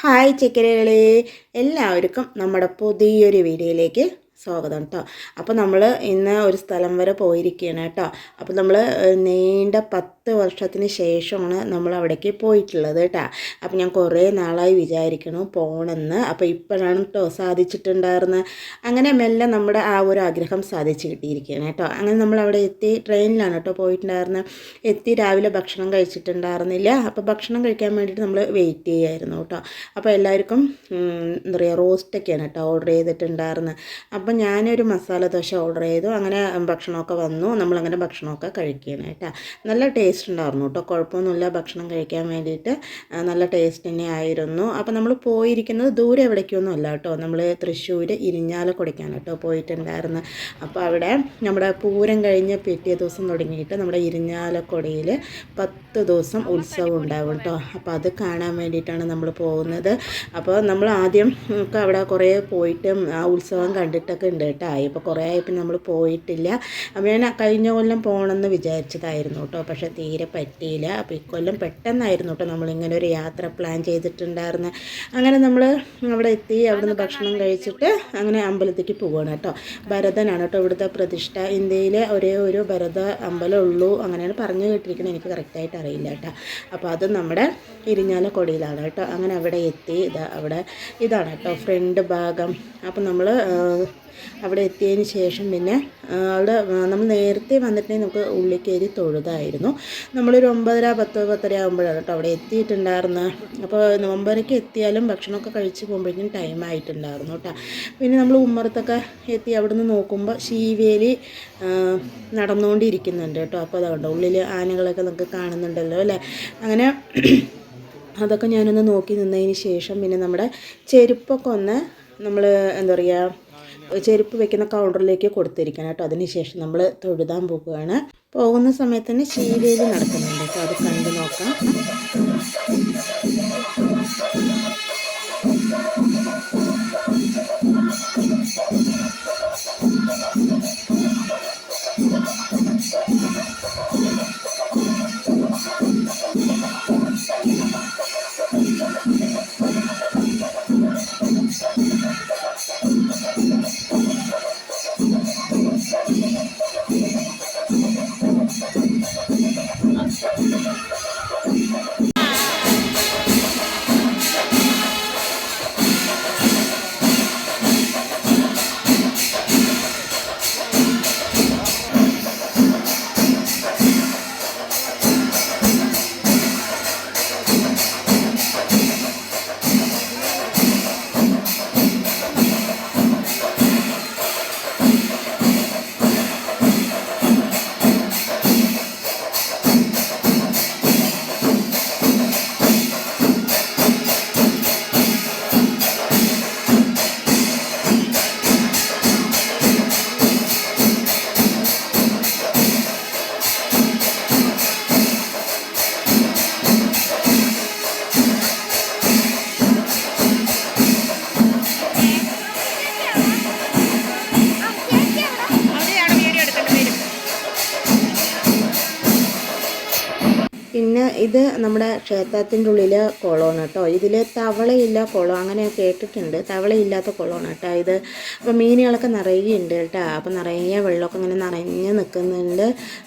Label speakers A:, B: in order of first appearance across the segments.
A: Hi ചിക്കനുകളെ എല്ലാവർക്കും നമ്മുടെ പുതിയൊരു വീഡിയോയിലേക്ക് സ്വാഗതം കേട്ടോ അപ്പോൾ നമ്മൾ ഇന്ന് ഒരു സ്ഥലം വരെ പോയിരിക്കുകയാണ് കേട്ടോ അപ്പോൾ നമ്മൾ നീണ്ട പത്ത് വർഷത്തിന് ശേഷമാണ് നമ്മൾ അവിടേക്ക് പോയിട്ടുള്ളത് കേട്ടോ അപ്പോൾ ഞാൻ കുറേ നാളായി വിചാരിക്കണം പോകണമെന്ന് അപ്പോൾ ഇപ്പോഴാണ് കേട്ടോ സാധിച്ചിട്ടുണ്ടായിരുന്നത് അങ്ങനെ മെല്ലെ നമ്മുടെ ആ ഒരു ആഗ്രഹം സാധിച്ചു കിട്ടിയിരിക്കുകയാണ് കേട്ടോ അങ്ങനെ നമ്മൾ അവിടെ എത്തി ട്രെയിനിലാണ് കേട്ടോ പോയിട്ടുണ്ടായിരുന്നത് എത്തി രാവിലെ ഭക്ഷണം കഴിച്ചിട്ടുണ്ടായിരുന്നില്ല. അപ്പോൾ ഭക്ഷണം കഴിക്കാൻ വേണ്ടിയിട്ട് നമ്മൾ വെയിറ്റ് ചെയ്യുമായിരുന്നു കേട്ടോ അപ്പോൾ എല്ലാവർക്കും എന്താ പറയുക റോസ്റ്റൊക്കെയാണ് കേട്ടോ ഓർഡർ ചെയ്തിട്ടുണ്ടായിരുന്നത് അപ്പോൾ ഞാനൊരു മസാല ദോശ ഓർഡർ ചെയ്തു. അങ്ങനെ ഭക്ഷണമൊക്കെ വന്നു. നമ്മളങ്ങനെ ഭക്ഷണമൊക്കെ കഴിക്കുകയാണ് കേട്ടോ നല്ല ടേസ്റ്റ് ഉണ്ടായിരുന്നു കേട്ടോ കുഴപ്പമൊന്നുമില്ല. ഭക്ഷണം കഴിക്കാൻ വേണ്ടിയിട്ട് നല്ല ടേസ്റ്റ് തന്നെ ആയിരുന്നു. അപ്പോൾ നമ്മൾ പോയിരിക്കുന്നത് ദൂരെ എവിടേക്കൊന്നും അല്ല കേട്ടോ നമ്മൾ തൃശ്ശൂർ ഇരിഞ്ഞാലക്കുടയ്ക്കാണ് കേട്ടോ പോയിട്ടുണ്ടായിരുന്നത് അപ്പോൾ അവിടെ നമ്മുടെ പൂരം കഴിഞ്ഞ് പിറ്റേ ദിവസം തുടങ്ങിയിട്ട് നമ്മുടെ ഇരിഞ്ഞാലക്കുടയിൽ പത്ത് ദിവസം ഉത്സവം ഉണ്ടാവും കേട്ടോ അപ്പോൾ അത് കാണാൻ വേണ്ടിയിട്ടാണ് നമ്മൾ പോകുന്നത്. അപ്പോൾ നമ്മൾ ആദ്യം ഒക്കെ അവിടെ കുറേ പോയിട്ടും ആ ഉത്സവം കണ്ടിട്ടൊക്കെ ഉണ്ട് കേട്ടോ. ഇപ്പോൾ കുറേ ആയപ്പോൾ നമ്മൾ പോയിട്ടില്ല. അപ്പോൾ ഞാൻ കഴിഞ്ഞ കൊല്ലം പോകണമെന്ന് വിചാരിച്ചതായിരുന്നു കേട്ടോ. പക്ഷേ തീരെ പറ്റിയില്ല. അപ്പോൾ ഇക്കൊല്ലം പെട്ടെന്നായിരുന്നു കേട്ടോ നമ്മളിങ്ങനെ ഒരു യാത്ര പ്ലാൻ ചെയ്തിട്ടുണ്ടായിരുന്നത് അങ്ങനെ നമ്മൾ അവിടെ എത്തി അവിടുന്ന് ഭക്ഷണം കഴിച്ചിട്ട് അങ്ങനെ അമ്പലത്തേക്ക് പോവുകയാണ് കേട്ടോ. ഭരതനാണ് കേട്ടോ ഇവിടുത്തെ പ്രതിഷ്ഠ. ഇന്ത്യയിലെ ഒരേ ഒരു ഭരത അമ്പലം ഉള്ളൂ അങ്ങനെയാണ് പറഞ്ഞു കേട്ടിരിക്കുന്നത് എനിക്ക് കറക്റ്റായിട്ട് അറിയില്ല കേട്ടോ. അപ്പോൾ അത് നമ്മുടെ ഇരിഞ്ഞാലക്കുടയിലാണ് കേട്ടോ. അങ്ങനെ അവിടെ എത്തി. ഇതാ അവിടെ ഇതാണ് കേട്ടോ. ഫ്രണ്ട് ഭാഗം. അപ്പം നമ്മൾ അവിടെ എത്തിയതിന് ശേഷം പിന്നെ അവിടെ നമ്മൾ നേരത്തെ വന്നിട്ടുണ്ടെങ്കിൽ നമുക്ക് ഉള്ളി കയറി തൊഴുതായിരുന്നു. നമ്മളൊരു ഒമ്പതര പത്ത് പത്തര ആകുമ്പോഴാണ് കേട്ടോ അവിടെ എത്തിയിട്ടുണ്ടായിരുന്നത്. അപ്പോൾ ഒമ്പതരയ്ക്ക് എത്തിയാലും ഭക്ഷണമൊക്കെ കഴിച്ച് പോകുമ്പോഴേക്കും ടൈം ആയിട്ടുണ്ടായിരുന്നു കേട്ടോ. പിന്നെ നമ്മൾ ഉമ്മറത്തൊക്കെ എത്തി അവിടെ നിന്ന് നോക്കുമ്പോൾ ശീവേലി നടന്നുകൊണ്ടിരിക്കുന്നുണ്ട് കേട്ടോ. അപ്പോൾ അതുകൊണ്ട് ഉള്ളിൽ ആനകളൊക്കെ നമുക്ക് കാണുന്നുണ്ടല്ലോ അല്ലേ? അങ്ങനെ അതൊക്കെ ഞാനൊന്ന് നോക്കി നിന്നതിന് ശേഷം പിന്നെ നമ്മുടെ ചെരുപ്പൊക്കെ ഒന്ന് നമ്മൾ എന്താ പറയുക ചെരുപ്പ് വെക്കുന്ന കൗണ്ടറിലേക്ക് കൊടുത്തിരിക്കണം കേട്ടോ. അതിനുശേഷം നമ്മൾ തൊഴുതാൻ പോകുകയാണ് പോകുന്ന സമയത്ത് തന്നെ ശീലയിൽ നടക്കുന്നുണ്ട് കേട്ടോ. അത് കണ്ടു നോക്കാം. ഇത് നമ്മുടെ ക്ഷേത്രത്തിന്റെ ഉള്ളിൽ കുളമാണ് കേട്ടോ. ഇതിൽ തവളയില്ല കുളം അങ്ങനെ കേട്ടിട്ടുണ്ട്. തവളയില്ലാത്ത കുളമാണ് കേട്ടോ ഇത്. അപ്പോൾ മീനുകളൊക്കെ നിറയെ ഉണ്ട് കേട്ടോ. അപ്പോൾ നിറയെ വെള്ളമൊക്കെ ഇങ്ങനെ നിറഞ്ഞ് നിൽക്കുന്നുണ്ട്.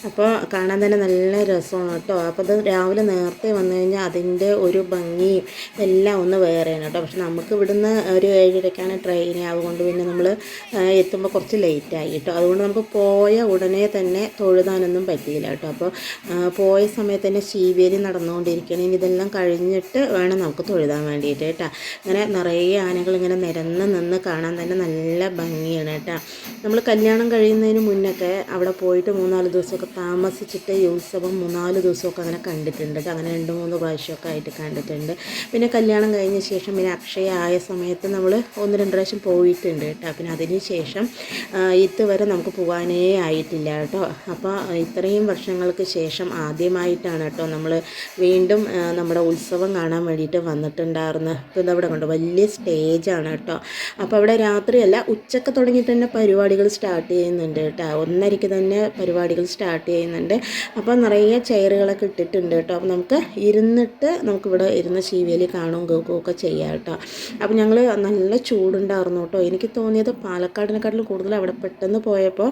A: അപ്പോൾ കാണാൻ തന്നെ നല്ല രസമാണ് കേട്ടോ. അപ്പോൾ ഇത് രാവിലെ നേരത്തെ വന്നു കഴിഞ്ഞാൽ അതിന്റെ ഒരു ഭംഗിയും എല്ലാം ഒന്ന് വേറെയാണ് കേട്ടോ. പക്ഷെ നമുക്ക് ഇവിടുന്ന് ഒരു ഏഴരയ്ക്കാണ് ട്രെയിൻ അതുകൊണ്ട് പിന്നെ നമ്മൾ എത്തുമ്പോൾ കുറച്ച് ലേറ്റായി കേട്ടോ. അതുകൊണ്ട് നമുക്ക് പോയ ഉടനെ തന്നെ തൊഴുതാനൊന്നും പറ്റിയില്ല കേട്ടോ. അപ്പോൾ പോയ സമയത്ത് തന്നെ ശീവേലി നടന്നുകൊണ്ടിരിക്കുകയാണ്. ഇനി ഇതെല്ലാം കഴിഞ്ഞിട്ട് വേണം നമുക്ക് തൊഴുതാൻ വേണ്ടിയിട്ട് കേട്ടോ. അങ്ങനെ നിറയെ ആനകൾ ഇങ്ങനെ നിരന്ന് നിന്ന് കാണാൻ തന്നെ നല്ല ഭംഗിയാണ് കേട്ടോ. നമ്മൾ കല്യാണം കഴിയുന്നതിന് മുന്നൊക്കെ അവിടെ പോയിട്ട് മൂന്നാൽ ദിവസമൊക്കെ താമസിച്ചിട്ട് ഈ ഉത്സവം മൂന്നാൽ ദിവസമൊക്കെ അങ്ങനെ കണ്ടിട്ടുണ്ട് അങ്ങനെ രണ്ട് മൂന്ന് പ്രാവശ്യമൊക്കെ ആയിട്ട് കണ്ടിട്ടുണ്ട്. പിന്നെ കല്യാണം കഴിഞ്ഞ ശേഷം പിന്നെ അക്ഷയ ആയ സമയത്ത് നമ്മൾ ഒന്ന് രണ്ട് പ്രാവശ്യം പോയിട്ടുണ്ട് കേട്ടോ. പിന്നെ അതിന് ശേഷം ഇതുവരെ നമുക്ക് പോകാനേ ആയിട്ടില്ല കേട്ടോ. അപ്പോൾ ഇത്രയും വർഷങ്ങൾക്ക് ശേഷം ആദ്യമായിട്ടാണ് കേട്ടോ നമ്മൾ വീണ്ടും നമ്മുടെ ഉത്സവം കാണാൻ വേണ്ടിയിട്ട് വന്നിട്ടുണ്ടായിരുന്നു. ഇപ്പോൾ ഇതവിടെ കണ്ടു? വലിയ സ്റ്റേജാണ് കേട്ടോ. അപ്പോൾ അവിടെ രാത്രിയല്ല ഉച്ചയ്ക്ക് തുടങ്ങിയിട്ട് തന്നെ പരിപാടികൾ സ്റ്റാർട്ട് ചെയ്യുന്നുണ്ട് കേട്ടോ. ഒന്നരയ്ക്ക് തന്നെ പരിപാടികൾ സ്റ്റാർട്ട് ചെയ്യുന്നുണ്ട്. അപ്പോൾ നിറയെ ചെയറുകളൊക്കെ ഇട്ടിട്ടുണ്ട് കേട്ടോ. അപ്പോൾ നമുക്ക് ഇരുന്നിട്ട് നമുക്കിവിടെ ഇരുന്ന് ശീവേലി കാണുകയും കേൾക്കുകയും ഒക്കെ ചെയ്യാം കേട്ടോ. അപ്പോൾ ഞങ്ങൾ നല്ല ചൂടുണ്ടായിരുന്നു കേട്ടോ. എനിക്ക് തോന്നിയത് പാലക്കാടിനെക്കാട്ടിലും കൂടുതൽ അവിടെ പെട്ടെന്ന് പോയപ്പോൾ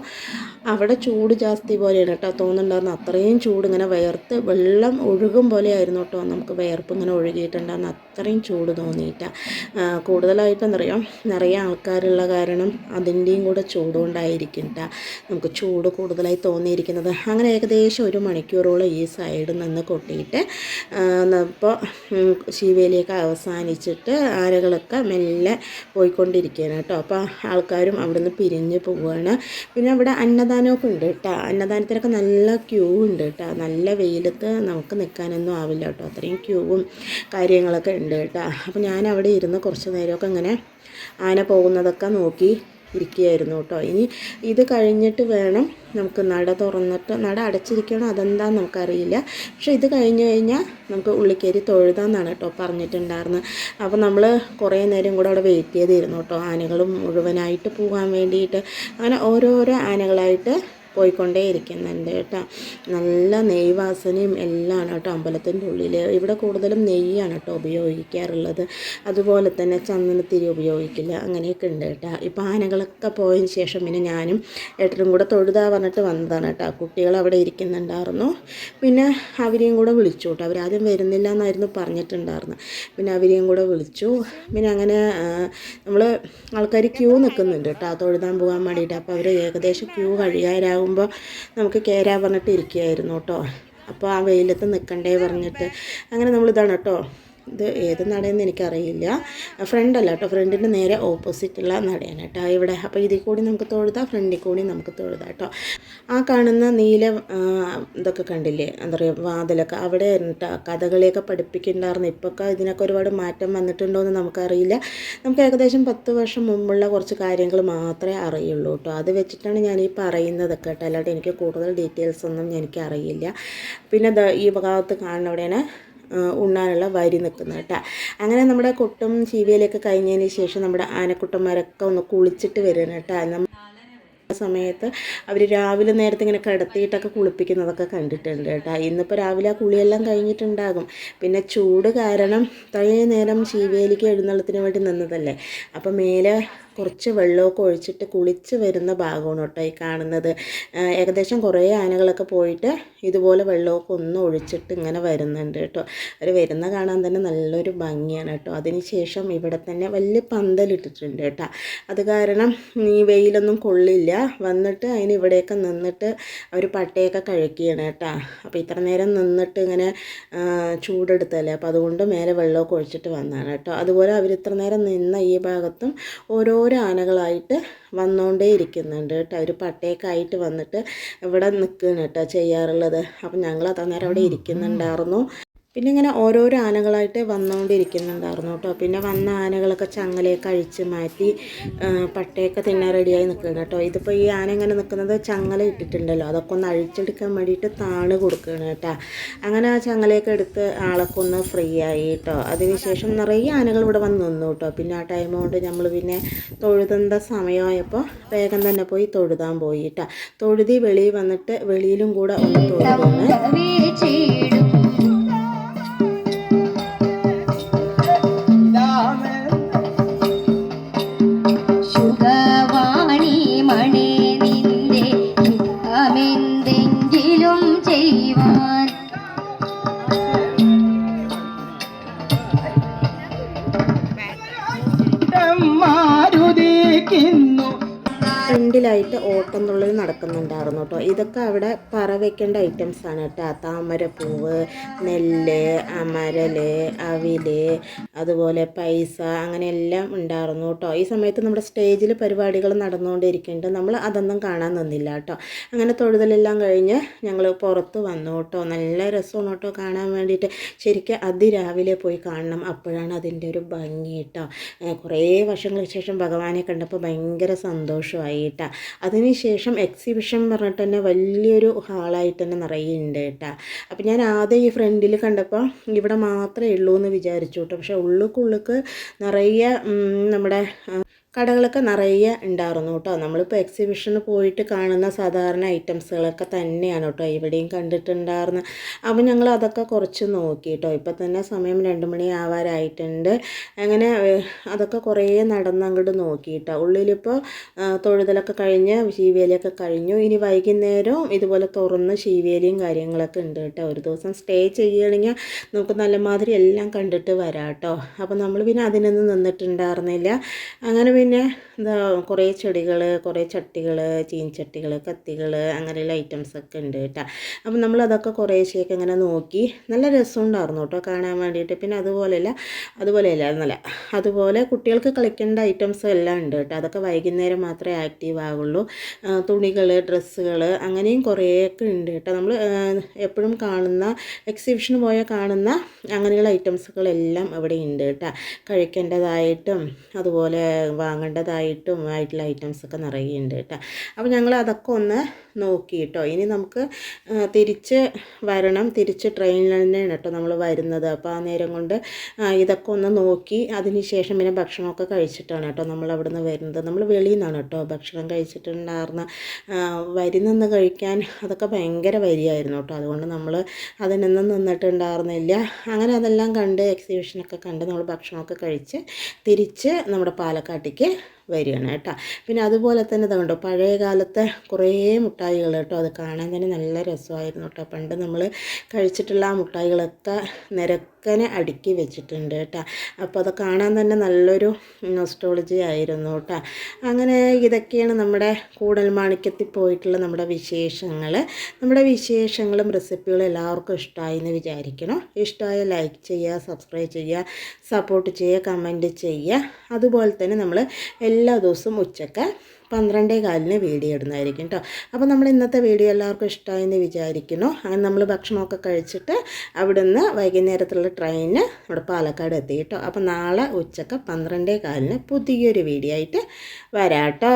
A: അവിടെ ചൂട് ജാസ്തി പോലെയാണ് കേട്ടോ തോന്നുന്നുണ്ടായിരുന്നു അത്രയും ചൂട് ഇങ്ങനെ വയർത്ത് വെള്ളം ഒഴുകും പോലെയായിരുന്നു കേട്ടോ. നമുക്ക് വയർപ്പ് ഇങ്ങനെ ഒഴുകിയിട്ടുണ്ടായിരുന്നു അത്രയും ചൂട് തോന്നിയിട്ട്. അറിയാം നിറയെ ആൾക്കാരുള്ള കാരണം അതിന്റെയും കൂടെ ചൂട് കൊണ്ടായിരിക്കും കേട്ടോ നമുക്ക് ചൂട് കൂടുതലായി തോന്നിയിരിക്കുന്നത്. അങ്ങനെ ഏകദേശം ഒരു മണിക്കൂറോളം ഈ സൈഡിൽ നിന്ന് കൊട്ടിയിട്ട് ഇപ്പോൾ ശിവേലിയൊക്കെ അവസാനിച്ചിട്ട് ആനകളൊക്കെ മെല്ലെ പോയിക്കൊണ്ടിരിക്കുകയാണ് കേട്ടോ അപ്പോൾ ആൾക്കാരും അവിടുന്ന് പിരിഞ്ഞ് പോവുകയാണ് പിന്നെ അവിടെ അന്നദാനമൊക്കെ ഉണ്ട് കേട്ടോ അന്നദാനത്തിനൊക്കെ നല്ല ക്യൂ ഉണ്ട് കേട്ടോ നല്ല വെയിലത്ത് നമുക്ക് നിൽക്കാനൊന്നും ആവില്ല കേട്ടോ അത്രയും ക്യൂവും കാര്യങ്ങളൊക്കെ ഉണ്ട്. കേട്ടോ. അപ്പോൾ ഞാൻ അവിടെ ഇരുന്ന് കുറച്ച് നേരമൊക്കെ അങ്ങനെ ആന പോകുന്നതൊക്കെ നോക്കി ഇരിക്കുകയായിരുന്നു കേട്ടോ. ഇനി ഇത് കഴിഞ്ഞിട്ട് വേണം നമുക്ക് നട തുറന്നിട്ട് നട അടച്ചിരിക്കണം അതെന്താന്ന് നമുക്കറിയില്ല. പക്ഷേ ഇത് കഴിഞ്ഞ് കഴിഞ്ഞാൽ നമുക്ക് ഉള്ളിക്കേരി തൊഴുതാന്നാണ് കേട്ടോ പറഞ്ഞിട്ടുണ്ടായിരുന്നത് അപ്പോൾ നമ്മൾ കുറേ നേരം കൂടെ അവിടെ വെയിറ്റ് ചെയ്തിരുന്നു കേട്ടോ. ആനകളും മുഴുവനായിട്ട് പോകാൻ വേണ്ടിയിട്ട്. അങ്ങനെ ഓരോരോ ആനകളായിട്ട് പോയിക്കൊണ്ടേ ഇരിക്കുന്നുണ്ട് കേട്ടോ. നല്ല നെയ്വാസനയും എല്ലാം കേട്ടോ അമ്പലത്തിന്റെ ഉള്ളിൽ ഇവിടെ കൂടുതലും നെയ്യാണ് കേട്ടോ ഉപയോഗിക്കാറുള്ളത്. അതുപോലെ തന്നെ ചന്ദനത്തിരി ഉപയോഗിക്കില്ല. അങ്ങനെയൊക്കെ ഉണ്ട് കേട്ടോ. ഇപ്പോൾ ആനകളൊക്കെ പോയതിന് ശേഷം പിന്നെ ഞാനും ഏട്ടനും കൂടെ തൊഴുതാ പറഞ്ഞിട്ട് വന്നതാണ് കേട്ടോ. കുട്ടികൾ അവിടെ ഇരിക്കുന്നുണ്ടായിരുന്നു. പിന്നെ അവരെയും കൂടെ വിളിച്ചു കേട്ടോ. അവരാദ്യം വരുന്നില്ല എന്നായിരുന്നു പറഞ്ഞിട്ടുണ്ടായിരുന്നു പിന്നെ അവരെയും കൂടെ വിളിച്ചു. പിന്നെ അങ്ങനെ നമ്മൾ ആൾക്കാർ ക്യൂ നിൽക്കുന്നുണ്ട് കേട്ടോ. തൊഴുതാൻ പോകാൻ വേണ്ടിയിട്ട്. അപ്പോൾ അവർ ഏകദേശം ക്യൂ കഴിയാറാകുമ്പോൾ നമുക്ക് കയറാൻ പറഞ്ഞിട്ട് ഇരിക്കുകയായിരുന്നു കേട്ടോ. അപ്പോൾ ആ വെയിലത്ത് നിൽക്കണ്ടേ പറഞ്ഞിട്ട്. അങ്ങനെ നമ്മളിതാണ് കേട്ടോ ഇത് ഏത് നടയെന്ന് എനിക്കറിയില്ല. ഫ്രണ്ട് കേട്ടോ. ഫ്രണ്ടിന്റെ നേരെ ഓപ്പോസിറ്റുള്ള നടയാണ് കേട്ടോ ഇവിടെ. അപ്പോൾ ഇതിൽ കൂടി നമുക്ക് തൊഴുതാം ഫ്രണ്ടിൽ കൂടി നമുക്ക് തൊഴുതാം കേട്ടോ. ആ കാണുന്ന നീല ഇതൊക്കെ കണ്ടില്ലേ? എന്താ പറയുക വാതിലൊക്കെ. അവിടെ കേട്ടോ കഥകളിയൊക്കെ പഠിപ്പിക്കുന്നുണ്ടായിരുന്നു. ഇപ്പോഴൊക്കെ ഇതിനൊക്കെ ഒരുപാട് മാറ്റം വന്നിട്ടുണ്ടോ എന്ന് നമുക്കറിയില്ല. നമുക്ക് ഏകദേശം പത്ത് വർഷം മുമ്പുള്ള കുറച്ച് കാര്യങ്ങൾ മാത്രമേ അറിയുള്ളൂ കേട്ടോ. അത് വെച്ചിട്ടാണ് ഞാൻ ഈ പറയുന്നതൊക്കെ കേട്ടോ. അല്ലാണ്ട് എനിക്ക് കൂടുതൽ ഡീറ്റെയിൽസ് ഒന്നും എനിക്കറിയില്ല. പിന്നെ ഈ ഭാഗത്ത് കാണുന്ന അവിടെയാണ് ആ, ഉണ്ണാനുള്ള വരി നിൽക്കുന്നത് കേട്ടോ. അങ്ങനെ നമ്മുടെ കൊട്ടും ചീവിയിലൊക്കെ കഴിഞ്ഞതിന് ശേഷം നമ്മുടെ ആനക്കുട്ടന്മാരൊക്കെ ഒന്ന് കുളിച്ചിട്ട് വരുന്നത് കേട്ടോ. സമയത്ത് അവർ രാവിലെ നേരത്തെ ഇങ്ങനെ കിടത്തിയിട്ടൊക്കെ കുളിപ്പിക്കുന്നതൊക്കെ കണ്ടിട്ടുണ്ട് കേട്ടോ. ഇന്നിപ്പോൾ രാവിലെ ആ കുളിയെല്ലാം കഴിഞ്ഞിട്ടുണ്ടാകും. പിന്നെ ചൂട് കാരണം തയ്യേ നേരം ശീവേലിക്ക് എഴുന്നള്ളത്തിന് വേണ്ടി നിന്നതല്ലേ. അപ്പം മേലെ കുറച്ച് വെള്ളമൊക്കെ ഒഴിച്ചിട്ട് കുളിച്ച് വരുന്ന ഭാഗമാണ് കേട്ടോ ഈ കാണുന്നത്. ഏകദേശം കുറേ ആനകളൊക്കെ പോയിട്ട് ഇതുപോലെ വെള്ളമൊക്കെ ഒന്ന് ഒഴിച്ചിട്ട് ഇങ്ങനെ വരുന്നുണ്ട് കേട്ടോ. അവർ വരുന്ന കാണാൻ തന്നെ നല്ലൊരു ഭംഗിയാണ് കേട്ടോ. അതിനുശേഷം ഇവിടെ തന്നെ വലിയ പന്തലിട്ടിട്ടുണ്ട് കേട്ടോ. അത് കാരണം ഈ വെയിലൊന്നും കൊള്ളില്ല. വന്നിട്ട് അതിന് ഇവിടെയൊക്കെ നിന്നിട്ട് അവർ പട്ടയൊക്കെ കഴിക്കുകയാണ് കേട്ടോ. അപ്പോൾ ഇത്ര നേരം നിന്നിട്ട് ഇങ്ങനെ ചൂടെടുത്തല്ലേ? അപ്പോൾ അതുകൊണ്ട് മേലെ വെള്ളമൊക്കെ ഒഴിച്ചിട്ട് വന്നതാണ് കേട്ടോ. അതുപോലെ അവർ ഇത്ര നേരം നിന്ന ഈ ഭാഗത്തും ഓരോരോ ആനകളായിട്ട് വന്നുകൊണ്ടേ ഇരിക്കുന്നുണ്ട് കേട്ടോ. ഒരു പട്ടയൊക്കെ ആയിട്ട് വന്നിട്ട് ഇവിടെ നിൽക്കുകയാണ് കേട്ടോ ചെയ്യാറുള്ളത്. അപ്പം ഞങ്ങൾ അന്നേരം അവിടെ ഇരിക്കുന്നുണ്ടായിരുന്നു. പിന്നെ ഇങ്ങനെ ഓരോരോ ആനകളായിട്ട് വന്നുകൊണ്ടിരിക്കുന്നുണ്ടായിരുന്നു കേട്ടോ. പിന്നെ വന്ന ആനകളൊക്കെ ചങ്ങലയൊക്കെ അഴിച്ച് മാറ്റി പട്ടയൊക്കെ തിന്നാൻ റെഡിയായി നിൽക്കുകയാണ് കേട്ടോ. ഇതിപ്പോൾ ഈ ആന ഇങ്ങനെ നിൽക്കുന്നത് ചങ്ങല ഇട്ടിട്ടുണ്ടല്ലോ. അതൊക്കെ ഒന്ന് അഴിച്ചെടുക്കാൻ വേണ്ടിയിട്ട് താണ് കൊടുക്കുകയാണ് കേട്ടോ. അങ്ങനെ ആ ചങ്ങലയൊക്കെ എടുത്ത് ആളൊക്കെ ഒന്ന് ഫ്രീ ആയി കേട്ടോ. അതിനുശേഷം നിറയെ ആനകൾ ഇവിടെ വന്ന് നിന്നു കേട്ടോ. പിന്നെ ആ ടൈം കൊണ്ട് നമ്മൾ പിന്നെ തൊഴുതണ്ട സമയമായപ്പോൾ വേഗം തന്നെ പോയി തൊഴുതാൻ പോയി കേട്ടോ. തൊഴുതി വെളിയിൽ വന്നിട്ട് വെളിയിലും കൂടെ ഒന്ന് തൊഴുതാണ് ഫ്രണ്ടിലായിട്ട് ഓട്ടം തുള്ളൽ നടക്കുന്നുണ്ടായിരുന്നു കേട്ടോ. ഇതൊക്കെ അവിടെ പറ വെക്കേണ്ട ഐറ്റംസ് ആണ് കേട്ടോ. താമരപ്പൂവ് നെല്ല് അമരൽ അവിൽ അതുപോലെ പൈസ അങ്ങനെ എല്ലാം ഉണ്ടായിരുന്നു കേട്ടോ. ഈ സമയത്ത് നമ്മുടെ സ്റ്റേജിൽ പരിപാടികൾ നടന്നുകൊണ്ടിരിക്കുന്നുണ്ട്. നമ്മൾ അതൊന്നും കാണാൻ നിന്നില്ല കേട്ടോ. അങ്ങനെ തൊഴുതലെല്ലാം കഴിഞ്ഞ് ഞങ്ങൾ പുറത്ത് വന്നു കേട്ടോ. നല്ല രസമാണ് കേട്ടോ കാണാൻ വേണ്ടിയിട്ട്. ശരിക്കും അതിരാവിലെ പോയി കാണണം. അപ്പോഴാണ് അതിന്റെ ഒരു ഭംഗി കേട്ടോ. കുറേ വർഷങ്ങൾക്ക് ശേഷം ഭഗവാനെ കണ്ടപ്പോൾ ഭയങ്കര സന്തോഷമായി കേട്ടോ. അതിനുശേഷം എക്സിബിഷൻ പറഞ്ഞിട്ട് തന്നെ വലിയൊരു ഹാളായിട്ട് തന്നെ നിറയെ ഉണ്ട് കേട്ടോ. അപ്പം ഞാൻ ആദ്യം ഈ ഫ്രണ്ടിൽ കണ്ടപ്പോൾ ഇവിടെ മാത്രമേ ഉള്ളൂ എന്ന് വിചാരിച്ചു കേട്ടോ. പക്ഷേ ഉള്ളുക്കുള്ളുക്ക് നിറയെ നമ്മുടെ കടകളൊക്കെ നിറയെ ഉണ്ടായിരുന്നു കേട്ടോ. നമ്മളിപ്പോൾ എക്സിബിഷന് പോയിട്ട് കാണുന്ന സാധാരണ ഐറ്റംസുകളൊക്കെ തന്നെയാണ് കേട്ടോ. ഇവിടെയും കണ്ടിട്ടുണ്ടായിരുന്നത് അപ്പോൾ ഞങ്ങൾ അതൊക്കെ കുറച്ച് നോക്കി കേട്ടോ. ഇപ്പം തന്നെ സമയം രണ്ട് മണി ആവാറായിട്ടുണ്ട്. അങ്ങനെ അതൊക്കെ കുറേ നടന്ന് അങ്ങോട്ട് നോക്കി കേട്ടോ. ഉള്ളിലിപ്പോൾ തൊഴുതലൊക്കെ കഴിഞ്ഞ് ശീവേലിയൊക്കെ കഴിഞ്ഞു. ഇനി വൈകുന്നേരവും ഇതുപോലെ തുറന്ന് ശീവേലിയും കാര്യങ്ങളൊക്കെ ഉണ്ട് കേട്ടോ. ഒരു ദിവസം സ്റ്റേ ചെയ്യുകയാണെങ്കിൽ നമുക്ക് നല്ലമാതിരി എല്ലാം കണ്ടിട്ട് വരാം കേട്ടോ. അപ്പോൾ നമ്മൾ പിന്നെ അതിനൊന്നും നിന്നിട്ടുണ്ടായിരുന്നില്ല. അങ്ങനെ പിന്നെ എന്താ കുറേ ചെടികൾ കുറേ ചട്ടികൾ ചീൻചട്ടികൾ കത്തികൾ അങ്ങനെയുള്ള ഐറ്റംസ് ഒക്കെ ഉണ്ട് കേട്ടോ. അപ്പം നമ്മൾ അതൊക്കെ കുറേശ്ശെയൊക്കെ ഇങ്ങനെ നോക്കി നല്ല രസമുണ്ടായിരുന്നു കേട്ടോ കാണാൻ വേണ്ടിയിട്ട്. പിന്നെ അതുപോലെയല്ല അതുപോലെയല്ല എന്നല്ല അതുപോലെ കുട്ടികൾക്ക് കളിക്കേണ്ട ഐറ്റംസ് എല്ലാം ഉണ്ട് കേട്ടോ. അതൊക്കെ വൈകുന്നേരം മാത്രമേ ആക്റ്റീവ് ആകുള്ളൂ തുണികൾ ഡ്രസ്സുകൾ അങ്ങനെയും കുറേയൊക്കെ ഉണ്ട് കേട്ടോ. നമ്മൾ എപ്പോഴും കാണുന്ന എക്സിബിഷന് പോയാൽ കാണുന്ന അങ്ങനെയുള്ള ഐറ്റംസുകളെല്ലാം അവിടെ ഉണ്ട് കേട്ടോ. കഴിക്കേണ്ടതായിട്ടും അതുപോലെ വാങ്ങേണ്ടതായിട്ടും ആയിട്ടുള്ള ഐറ്റംസൊക്കെ നിറയെ ഉണ്ട് കേട്ടോ. അപ്പോൾ ഞങ്ങൾ അതൊക്കെ ഒന്ന് നോക്കി കേട്ടോ. ഇനി നമുക്ക് തിരിച്ച് വരണം. തിരിച്ച് ട്രെയിനിൽ തന്നെയാണ് കേട്ടോ നമ്മൾ വരുന്നത്. അപ്പോൾ ആ നേരം കൊണ്ട് ഇതൊക്കെ ഒന്ന് നോക്കി അതിന് ശേഷം പിന്നെ ഭക്ഷണമൊക്കെ കഴിച്ചിട്ടാണ് കേട്ടോ നമ്മൾ അവിടെ നിന്ന് വരുന്നത്. നമ്മൾ വെളിയിൽ നിന്നാണ് കേട്ടോ ഭക്ഷണം കഴിച്ചിട്ടുണ്ടായിരുന്ന വരുന്നെന്ന് കഴിക്കാൻ അതൊക്കെ ഭയങ്കര വരിയായിരുന്നു കേട്ടോ. അതുകൊണ്ട് നമ്മൾ അതിനൊന്നും നിന്നിട്ടുണ്ടായിരുന്നില്ല. അങ്ങനെ അതെല്ലാം കണ്ട് എക്സിബിഷനൊക്കെ കണ്ട് നമ്മൾ ഭക്ഷണമൊക്കെ കഴിച്ച് തിരിച്ച് നമ്മുടെ പാലക്കാട്ടേക്ക് থেকে വരികയാണ് കേട്ടോ. പിന്നെ അതുപോലെ തന്നെ കണ്ടോ പഴയ കാലത്തെ കുറേ മുട്ടായികൾ കേട്ടോ അത് കാണാൻ തന്നെ നല്ല രസമായിരുന്നു കേട്ടോ. പണ്ട് നമ്മൾ കഴിച്ചിട്ടുള്ള ആ മുട്ടായികളൊക്കെ നിരക്കനെ അടുക്കി വെച്ചിട്ടുണ്ട് കേട്ടോ. അപ്പോൾ അത് കാണാൻ തന്നെ നല്ലൊരു നൊസ്റ്റോളജി ആയിരുന്നു കേട്ടോ. അങ്ങനെ ഇതൊക്കെയാണ് നമ്മുടെ കൂടൽ കൂടൽമാണിക്യത്തിൽ പോയിട്ടുള്ള നമ്മുടെ വിശേഷങ്ങൾ നമ്മുടെ വിശേഷങ്ങളും റെസിപ്പികളും എല്ലാവർക്കും ഇഷ്ടമായി എന്ന് വിചാരിക്കണം? ഇഷ്ടമായ ലൈക്ക് ചെയ്യുക സബ്സ്ക്രൈബ് ചെയ്യുക സപ്പോർട്ട് ചെയ്യുക കമന്റ് ചെയ്യുക. അതുപോലെ തന്നെ നമ്മൾ എല്ലാ ദിവസവും ഉച്ചയ്ക്ക് പന്ത്രണ്ടേ കാലിന് വീഡിയോ ഇടുന്നതായിരിക്കും കേട്ടോ അപ്പോൾ നമ്മൾ ഇന്നത്തെ വീഡിയോ എല്ലാവർക്കും ഇഷ്ടമായെന്ന് വിചാരിക്കുന്നു. അങ്ങനെ നമ്മൾ ഭക്ഷണമൊക്കെ കഴിച്ചിട്ട് അവിടുന്ന് വൈകുന്നേരത്തുള്ള ട്രെയിനിന് ഇവിടെ പാലക്കാട് എത്തി കേട്ടോ അപ്പോൾ നാളെ ഉച്ചയ്ക്ക് പന്ത്രണ്ടേ കാലിന് പുതിയൊരു വീഡിയോ ആയിട്ട് വരാം കേട്ടോ